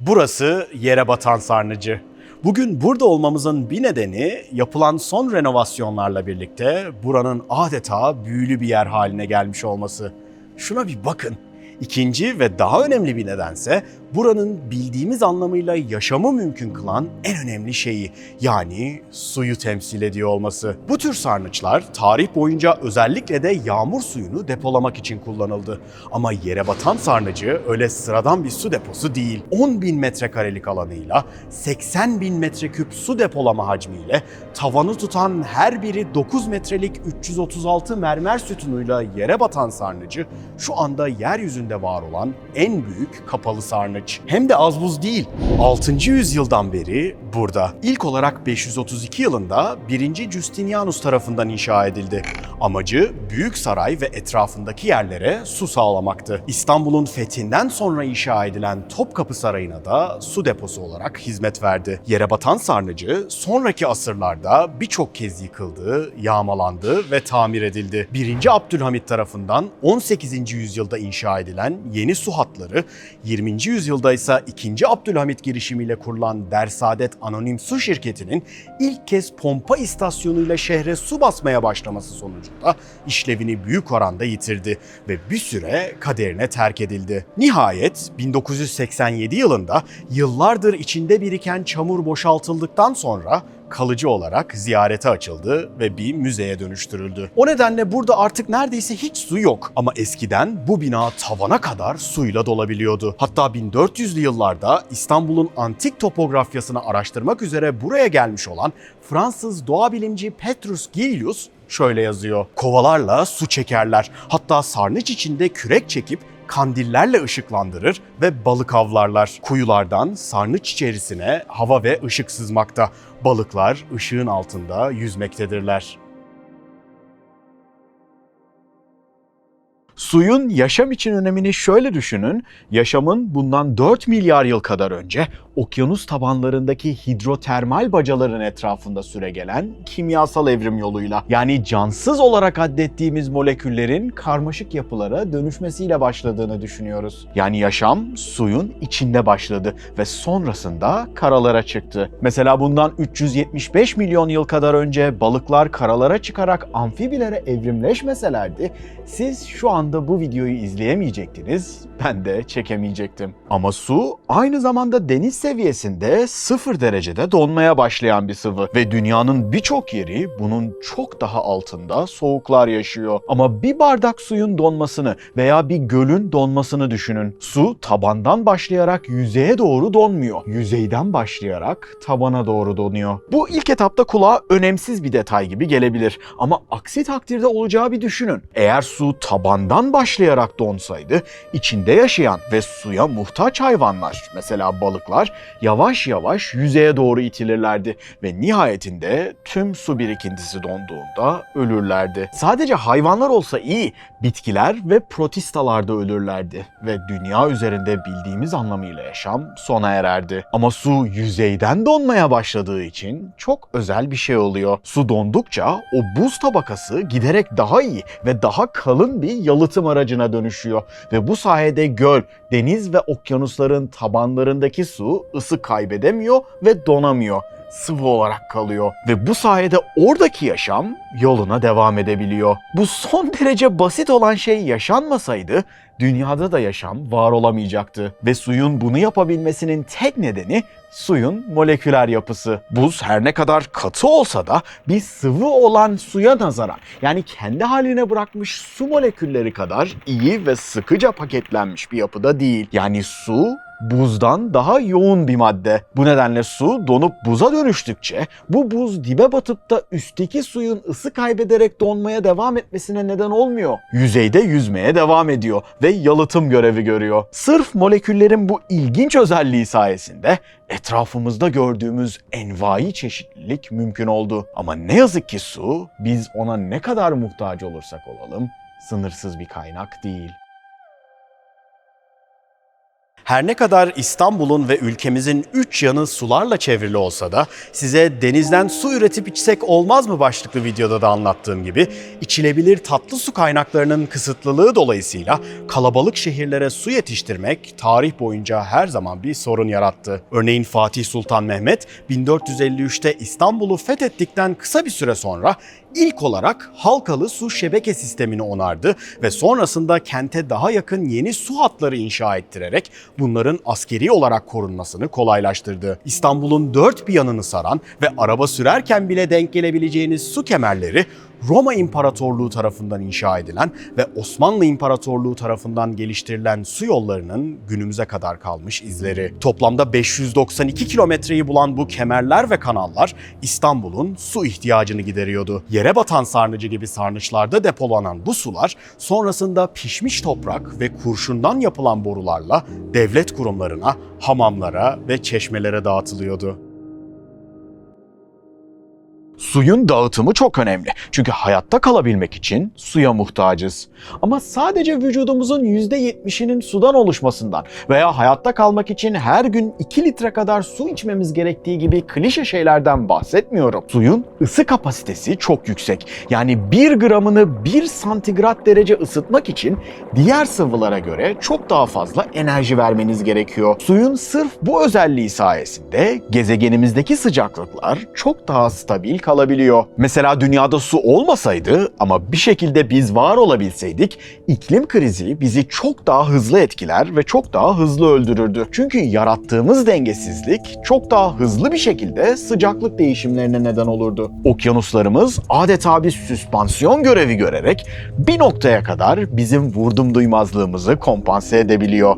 Burası yere batan sarnıcı. Bugün burada olmamızın bir nedeni yapılan son renovasyonlarla birlikte buranın adeta büyülü bir yer haline gelmiş olması. Şuna bir bakın. İkinci ve daha önemli bir nedense buranın bildiğimiz anlamıyla yaşamı mümkün kılan en önemli şeyi yani suyu temsil ediyor olması. Bu tür sarnıçlar tarih boyunca özellikle de yağmur suyunu depolamak için kullanıldı. Ama yere batan sarnıcı öyle sıradan bir su deposu değil. 10 bin metrekarelik alanıyla 80 bin metreküp su depolama hacmiyle tavanı tutan her biri 9 metrelik 336 mermer sütunuyla yere batan sarnıcı şu anda yeryüzünde var olan en büyük kapalı sarnıç. Hem de az buz değil. 6. yüzyıldan beri burada. İlk olarak 532 yılında 1. Justinianus tarafından inşa edildi. Amacı büyük saray ve etrafındaki yerlere su sağlamaktı. İstanbul'un fethinden sonra inşa edilen Topkapı Sarayı'na da su deposu olarak hizmet verdi. Yere batan sarnıcı sonraki asırlarda birçok kez yıkıldı, yağmalandı ve tamir edildi. 1. Abdülhamit tarafından 18. yüzyılda inşa edilen yeni su hatları, 20. yüzyılda ise 2. Abdülhamit girişimiyle kurulan Dersaadet Anonim Su Şirketi'nin ilk kez pompa istasyonuyla şehre su basmaya başlaması sonucunda işlevini büyük oranda yitirdi ve bir süre kaderine terk edildi. Nihayet 1987 yılında yıllardır içinde biriken çamur boşaltıldıktan sonra kalıcı olarak ziyarete açıldı ve bir müzeye dönüştürüldü. O nedenle burada artık neredeyse hiç su yok. Ama eskiden bu bina tavana kadar suyla dolabiliyordu. Hatta 1400'lü yıllarda İstanbul'un antik topografyasını araştırmak üzere buraya gelmiş olan Fransız doğa bilimci Petrus Gilius şöyle yazıyor. Kovalarla su çekerler. Hatta sarnıç içinde kürek çekip kandillerle ışıklandırır ve balık avlarlar. Kuyulardan sarnıç içerisine hava ve ışık sızmakta. Balıklar ışığın altında yüzmektedirler. Suyun yaşam için önemini şöyle düşünün. Yaşamın bundan 4 milyar yıl kadar önce okyanus tabanlarındaki hidrotermal bacaların etrafında süregelen kimyasal evrim yoluyla yani cansız olarak addettiğimiz moleküllerin karmaşık yapılara dönüşmesiyle başladığını düşünüyoruz. Yani yaşam suyun içinde başladı ve sonrasında karalara çıktı. Mesela bundan 375 milyon yıl kadar önce balıklar karalara çıkarak amfibilere evrimleşmeselerdi siz şu anda bu videoyu izleyemeyecektiniz, ben de çekemeyecektim. Ama su aynı zamanda deniz seviyesinde sıfır derecede donmaya başlayan bir sıvı ve dünyanın birçok yeri bunun çok daha altında soğuklar yaşıyor. Ama bir bardak suyun donmasını veya bir gölün donmasını düşünün. Su tabandan başlayarak yüzeye doğru donmuyor. Yüzeyden başlayarak tabana doğru donuyor. Bu ilk etapta kulağa önemsiz bir detay gibi gelebilir ama aksi takdirde olacağı bir düşünün. Eğer su tabandan başlayarak donsaydı içinde yaşayan ve suya muhtaç hayvanlar mesela balıklar yavaş yavaş yüzeye doğru itilirlerdi ve nihayetinde tüm su birikintisi donduğunda ölürlerdi. Sadece hayvanlar olsa iyi, bitkiler ve protistalar da ölürlerdi ve dünya üzerinde bildiğimiz anlamıyla yaşam sona ererdi. Ama su yüzeyden donmaya başladığı için çok özel bir şey oluyor. Su dondukça o buz tabakası giderek daha iyi ve daha kalın bir yalıtım aracına dönüşüyor. Ve bu sayede göl, deniz ve okyanusların tabanlarındaki su ısı kaybedemiyor ve donamıyor sıvı olarak kalıyor ve bu sayede oradaki yaşam yoluna devam edebiliyor. Bu son derece basit olan şey yaşanmasaydı dünyada da yaşam var olamayacaktı ve suyun bunu yapabilmesinin tek nedeni suyun moleküler yapısı. Buz her ne kadar katı olsa da bir sıvı olan suya nazaran yani kendi haline bırakmış su molekülleri kadar iyi ve sıkıca paketlenmiş bir yapıda değil. Yani su buzdan daha yoğun bir madde. Bu nedenle su donup buza dönüştükçe bu buz dibe batıp da üstteki suyun ısı kaybederek donmaya devam etmesine neden olmuyor. Yüzeyde yüzmeye devam ediyor ve yalıtım görevi görüyor. Sırf moleküllerin bu ilginç özelliği sayesinde etrafımızda gördüğümüz envai çeşitlilik mümkün oldu. Ama ne yazık ki su biz ona ne kadar muhtaç olursak olalım sınırsız bir kaynak değil. Her ne kadar İstanbul'un ve ülkemizin üç yanı sularla çevrili olsa da size denizden su üretip içsek olmaz mı başlıklı videoda da anlattığım gibi içilebilir tatlı su kaynaklarının kısıtlılığı dolayısıyla kalabalık şehirlere su yetiştirmek tarih boyunca her zaman bir sorun yarattı. Örneğin Fatih Sultan Mehmet 1453'te İstanbul'u fethettikten kısa bir süre sonra ilk olarak halkalı su şebeke sistemini onardı ve sonrasında kente daha yakın yeni su hatları inşa ettirerek bunların askeri olarak korunmasını kolaylaştırdı. İstanbul'un dört bir yanını saran ve araba sürerken bile denk gelebileceğiniz su kemerleri Roma İmparatorluğu tarafından inşa edilen ve Osmanlı İmparatorluğu tarafından geliştirilen su yollarının günümüze kadar kalmış izleri. Toplamda 592 kilometreyi bulan bu kemerler ve kanallar İstanbul'un su ihtiyacını gideriyordu. Yere batan sarnıcı gibi sarnıçlarda depolanan bu sular sonrasında pişmiş toprak ve kurşundan yapılan borularla devlet kurumlarına, hamamlara ve çeşmelere dağıtılıyordu. Suyun dağıtımı çok önemli. Çünkü hayatta kalabilmek için suya muhtacız. Ama sadece vücudumuzun %70'inin sudan oluşmasından veya hayatta kalmak için her gün 2 litre kadar su içmemiz gerektiği gibi klişe şeylerden bahsetmiyorum. Suyun ısı kapasitesi çok yüksek. Yani 1 gramını 1 santigrat derece ısıtmak için diğer sıvılara göre çok daha fazla enerji vermeniz gerekiyor. Suyun sırf bu özelliği sayesinde gezegenimizdeki sıcaklıklar çok daha stabil kalabiliyor. Mesela dünyada su olmasaydı ama bir şekilde biz var olabilseydik iklim krizi bizi çok daha hızlı etkiler ve çok daha hızlı öldürürdü. Çünkü yarattığımız dengesizlik çok daha hızlı bir şekilde sıcaklık değişimlerine neden olurdu. Okyanuslarımız adeta bir süspansiyon görevi görerek bir noktaya kadar bizim vurdum duymazlığımızı kompanse edebiliyor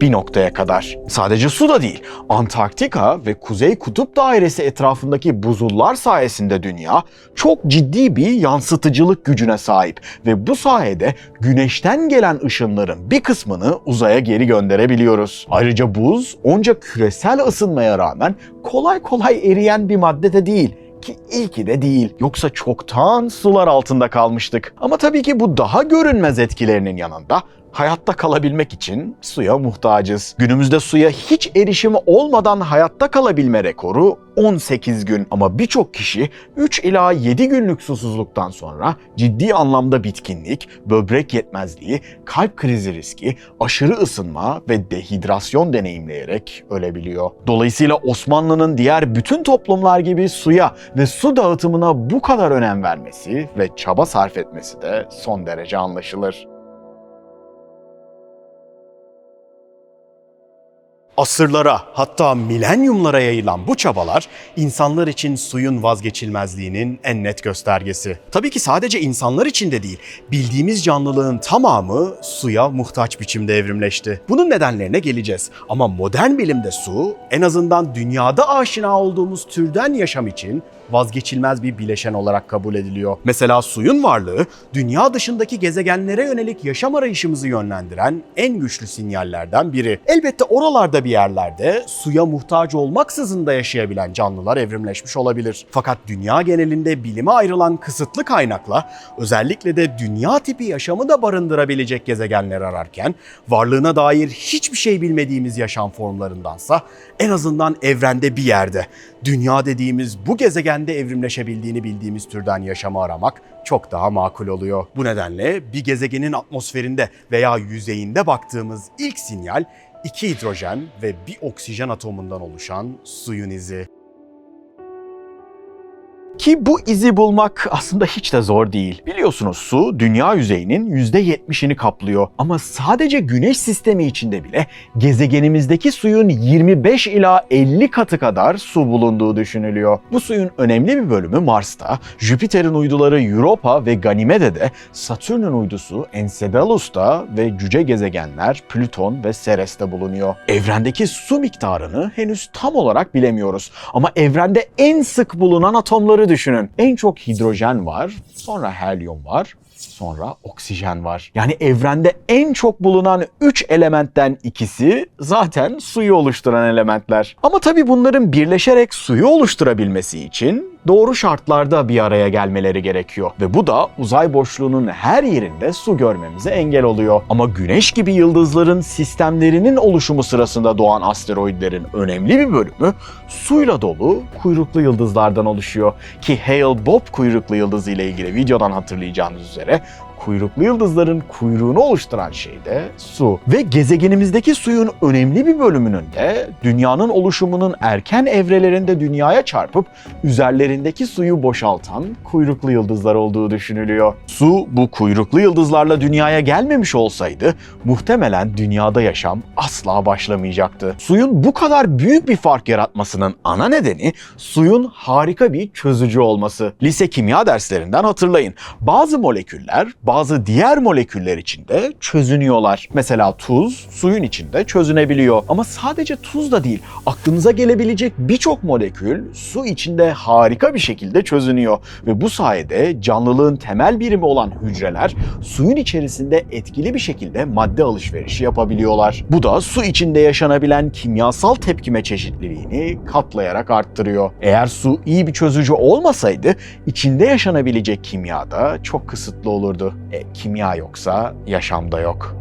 bir noktaya kadar. Sadece su da değil, Antarktika ve Kuzey Kutup Dairesi etrafındaki buzullar sayesinde dünya çok ciddi bir yansıtıcılık gücüne sahip ve bu sayede güneşten gelen ışınların bir kısmını uzaya geri gönderebiliyoruz. Ayrıca buz onca küresel ısınmaya rağmen kolay kolay eriyen bir madde de değil ki iyi ki de değil. Yoksa çoktan sular altında kalmıştık. Ama tabii ki bu daha görünmez etkilerinin yanında hayatta kalabilmek için suya muhtacız. Günümüzde suya hiç erişimi olmadan hayatta kalabilme rekoru 18 gün ama birçok kişi 3 ila 7 günlük susuzluktan sonra ciddi anlamda bitkinlik, böbrek yetmezliği, kalp krizi riski, aşırı ısınma ve dehidrasyon deneyimleyerek ölebiliyor. Dolayısıyla Osmanlı'nın diğer bütün toplumlar gibi suya ve su dağıtımına bu kadar önem vermesi ve çaba sarf etmesi de son derece anlaşılır. Asırlara hatta milenyumlara yayılan bu çabalar insanlar için suyun vazgeçilmezliğinin en net göstergesi. Tabii ki sadece insanlar için de değil, bildiğimiz canlılığın tamamı suya muhtaç biçimde evrimleşti. Bunun nedenlerine geleceğiz ama modern bilimde su en azından dünyada aşina olduğumuz türden yaşam için vazgeçilmez bir bileşen olarak kabul ediliyor. Mesela suyun varlığı dünya dışındaki gezegenlere yönelik yaşam arayışımızı yönlendiren en güçlü sinyallerden biri. Elbette oralarda bir yerlerde suya muhtaç olmaksızın da yaşayabilen canlılar evrimleşmiş olabilir. Fakat dünya genelinde bilime ayrılan kısıtlı kaynakla özellikle de dünya tipi yaşamı da barındırabilecek gezegenler ararken varlığına dair hiçbir şey bilmediğimiz yaşam formlarındansa en azından evrende bir yerde dünya dediğimiz bu gezegende evrimleşebildiğini bildiğimiz türden yaşamı aramak çok daha makul oluyor. Bu nedenle bir gezegenin atmosferinde veya yüzeyinde baktığımız ilk sinyal iki hidrojen ve bir oksijen atomundan oluşan suyun izi. Ki bu izi bulmak aslında hiç de zor değil. Biliyorsunuz su dünya yüzeyinin %70'ini kaplıyor. Ama sadece güneş sistemi içinde bile gezegenimizdeki suyun 25 ila 50 katı kadar su bulunduğu düşünülüyor. Bu suyun önemli bir bölümü Mars'ta, Jüpiter'in uyduları Europa ve Ganimede'de, Satürn'ün uydusu Enceladus'ta ve cüce gezegenler Plüton ve Ceres'te bulunuyor. Evrendeki su miktarını henüz tam olarak bilemiyoruz. Ama evrende en sık bulunan atomları düşünün. En çok hidrojen var, sonra helyum var, Sonra oksijen var. Yani evrende en çok bulunan 3 elementten ikisi zaten suyu oluşturan elementler. Ama tabii bunların birleşerek suyu oluşturabilmesi için doğru şartlarda bir araya gelmeleri gerekiyor. Ve bu da uzay boşluğunun her yerinde su görmemize engel oluyor. Ama güneş gibi yıldızların sistemlerinin oluşumu sırasında doğan asteroidlerin önemli bir bölümü suyla dolu kuyruklu yıldızlardan oluşuyor. Ki Hale-Bopp kuyruklu yıldızı ile ilgili videodan hatırlayacağınız üzere え。Kuyruklu yıldızların kuyruğunu oluşturan şey de su. Ve gezegenimizdeki suyun önemli bir bölümünün de dünyanın oluşumunun erken evrelerinde dünyaya çarpıp üzerlerindeki suyu boşaltan kuyruklu yıldızlar olduğu düşünülüyor. Su bu kuyruklu yıldızlarla dünyaya gelmemiş olsaydı muhtemelen dünyada yaşam asla başlamayacaktı. Suyun bu kadar büyük bir fark yaratmasının ana nedeni suyun harika bir çözücü olması. Lise kimya derslerinden hatırlayın. Bazı moleküller bazı diğer moleküller içinde çözünüyorlar. Mesela tuz suyun içinde çözünebiliyor. Ama sadece tuz da değil. Aklınıza gelebilecek birçok molekül su içinde harika bir şekilde çözünüyor. Ve bu sayede canlılığın temel birimi olan hücreler suyun içerisinde etkili bir şekilde madde alışverişi yapabiliyorlar. Bu da su içinde yaşanabilen kimyasal tepkime çeşitliliğini katlayarak arttırıyor. Eğer su iyi bir çözücü olmasaydı içinde yaşanabilecek kimya da çok kısıtlı olurdu. E, kimya yoksa yaşam da yok.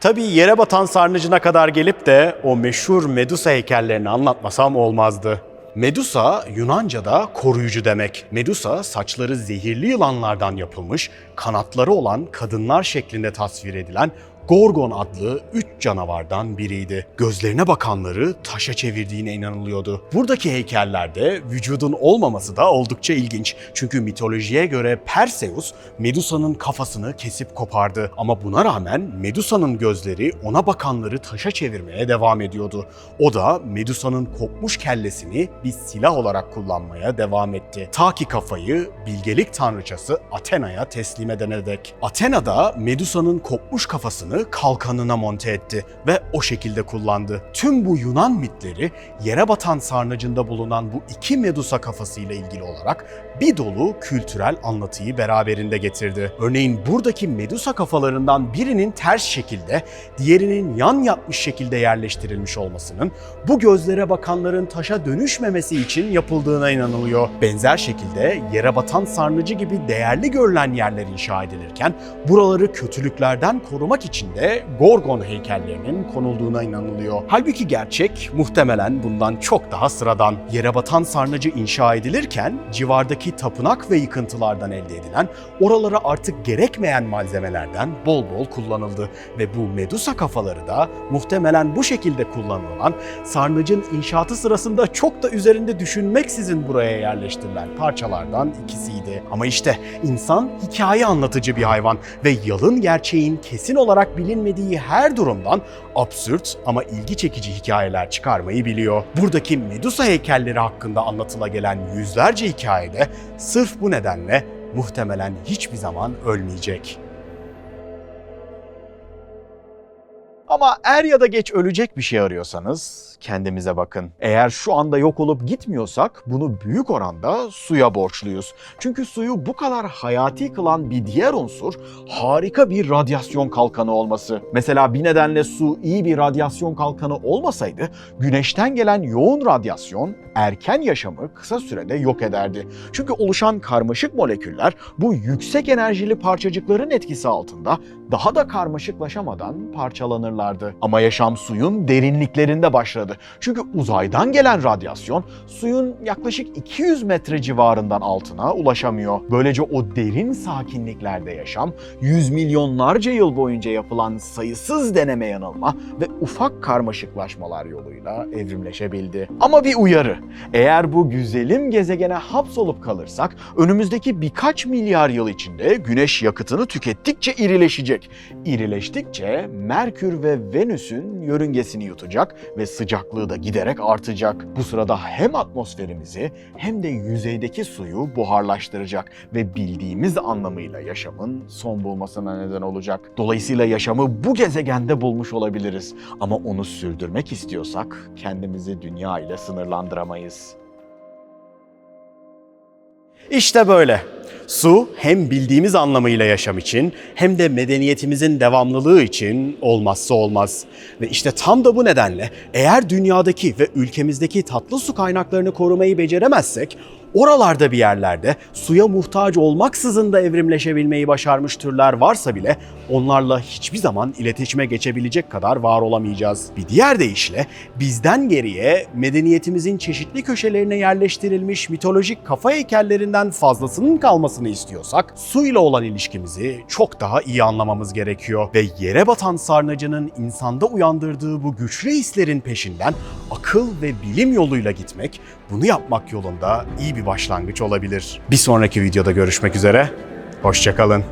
Tabii yere batan sarnıcına kadar gelip de o meşhur Medusa heykellerini anlatmasam olmazdı. Medusa Yunanca'da koruyucu demek. Medusa saçları zehirli yılanlardan yapılmış, kanatları olan kadınlar şeklinde tasvir edilen Gorgon adlı üç canavardan biriydi. Gözlerine bakanları taşa çevirdiğine inanılıyordu. Buradaki heykellerde vücudun olmaması da oldukça ilginç. Çünkü mitolojiye göre Perseus Medusa'nın kafasını kesip kopardı. Ama buna rağmen Medusa'nın gözleri ona bakanları taşa çevirmeye devam ediyordu. O da Medusa'nın kopmuş kellesini bir silah olarak kullanmaya devam etti. Ta ki kafayı bilgelik tanrıçası Athena'ya teslim edene dek. Athena da Medusa'nın kopmuş kafasını kalkanına monte etti ve o şekilde kullandı. Tüm bu Yunan mitleri yere batan sarnıcında bulunan bu iki Medusa kafasıyla ilgili olarak bir dolu kültürel anlatıyı beraberinde getirdi. Örneğin buradaki Medusa kafalarından birinin ters şekilde, diğerinin yan yatmış şekilde yerleştirilmiş olmasının bu gözlere bakanların taşa dönüşmemesi için yapıldığına inanılıyor. Benzer şekilde yere batan sarnıcı gibi değerli görülen yerler inşa edilirken buraları kötülüklerden korumak için de Gorgon heykellerinin konulduğuna inanılıyor. Halbuki gerçek muhtemelen bundan çok daha sıradan. Yere batan sarnıcı inşa edilirken civardaki tapınak ve yıkıntılardan elde edilen oralara artık gerekmeyen malzemelerden bol bol kullanıldı ve bu Medusa kafaları da muhtemelen bu şekilde kullanılan sarnıcın inşaatı sırasında çok da üzerinde düşünmeksizin buraya yerleştirilen parçalardan ikisiydi. Ama işte insan hikaye anlatıcı bir hayvan ve yalın gerçeğin kesin olarak bilinmediği her durumdan absürt ama ilgi çekici hikayeler çıkarmayı biliyor. Buradaki Medusa heykelleri hakkında anlatıla gelen yüzlerce hikayede sırf bu nedenle muhtemelen hiçbir zaman ölmeyecek. Ama er ya da geç ölecek bir şey arıyorsanız kendimize bakın. Eğer şu anda yok olup gitmiyorsak bunu büyük oranda suya borçluyuz. Çünkü suyu bu kadar hayati kılan bir diğer unsur harika bir radyasyon kalkanı olması. Mesela bir nedenle su iyi bir radyasyon kalkanı olmasaydı güneşten gelen yoğun radyasyon erken yaşamı kısa sürede yok ederdi. Çünkü oluşan karmaşık moleküller bu yüksek enerjili parçacıkların etkisi altında daha da karmaşıklaşamadan parçalanırlardı. Ama yaşam suyun derinliklerinde başladı. Çünkü uzaydan gelen radyasyon suyun yaklaşık 200 metre civarından altına ulaşamıyor. Böylece o derin sakinliklerde yaşam yüz milyonlarca yıl boyunca yapılan sayısız deneme yanılma ve ufak karmaşıklaşmalar yoluyla evrimleşebildi. Ama bir uyarı. Eğer bu güzelim gezegene hapsolup kalırsak önümüzdeki birkaç milyar yıl içinde güneş yakıtını tükettikçe irileşecek. İrileştikçe Merkür ve Venüs'ün yörüngesini yutacak ve sıcaklığı da giderek artacak. Bu sırada hem atmosferimizi hem de yüzeydeki suyu buharlaştıracak ve bildiğimiz anlamıyla yaşamın son bulmasına neden olacak. Dolayısıyla yaşamı bu gezegende bulmuş olabiliriz ama onu sürdürmek istiyorsak kendimizi dünya ile sınırlandıramayız. İşte böyle. Su hem bildiğimiz anlamıyla yaşam için hem de medeniyetimizin devamlılığı için olmazsa olmaz. Ve işte tam da bu nedenle eğer dünyadaki ve ülkemizdeki tatlı su kaynaklarını korumayı beceremezsek oralarda bir yerlerde suya muhtaç olmaksızın da evrimleşebilmeyi başarmış türler varsa bile onlarla hiçbir zaman iletişime geçebilecek kadar var olamayacağız. Bir diğer deyişle bizden geriye medeniyetimizin çeşitli köşelerine yerleştirilmiş mitolojik kafa heykellerinden fazlasının kalmasını istiyorsak suyla olan ilişkimizi çok daha iyi anlamamız gerekiyor ve yere batan sarnıcının insanda uyandırdığı bu güçlü hislerin peşinden akıl ve bilim yoluyla gitmek, bunu yapmak yolunda iyi bir başlangıç olabilir. Bir sonraki videoda görüşmek üzere, hoşçakalın.